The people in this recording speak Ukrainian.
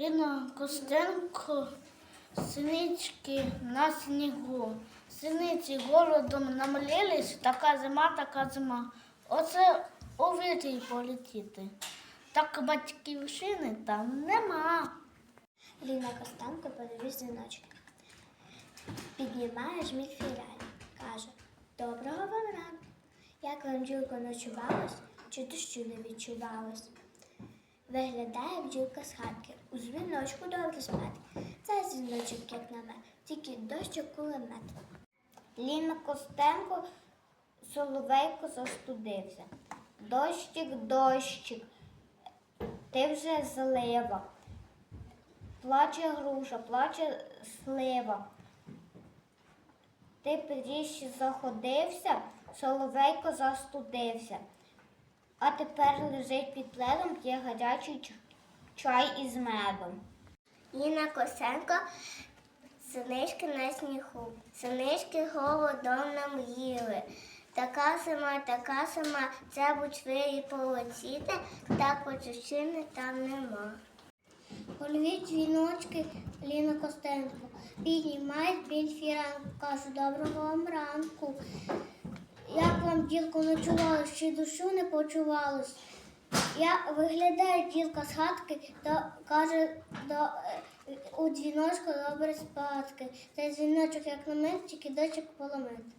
Ліна Костенко, синички на снігу. Синиці голодом намлілись, така зима, така зима. Оце у вітрі полетіти. Так батьківщини там нема. Ліна Костенко перевіз дзвіночок. Піднімає жміль фіраль. Каже: Доброго вам ранку. Як вам бджілко ночувалось, чи дощу не відчувалось? Виглядає бджілка з хатки, у дзвіночку добре спати. Це дзвіночок, як мене, тільки дощик кулемет. Ліна Костенко соловейко застудився. Дощик, дощик, ти вже злива. Плаче груша, плаче слива. Ти пріж заходився, соловейко застудився. А тепер лежить під пледом, п'є гарячий чай із медом. Ліна Косенко, синички на снігу. Синички голодом нам їли. Така сама, така сама, це будь ви і полетіти, так почущини там нема. Польві дзвіночки Ліна Костенко. Піднімають біль фіранку. Кажу, доброго вам ранку. Як не ділко ночувалось, чи душу не почувалось? Я виглядаю ділка з хатки та каже до, у дзвіночку добре спадки. Та дзвіночок, як на мене, тільки дочок поломить.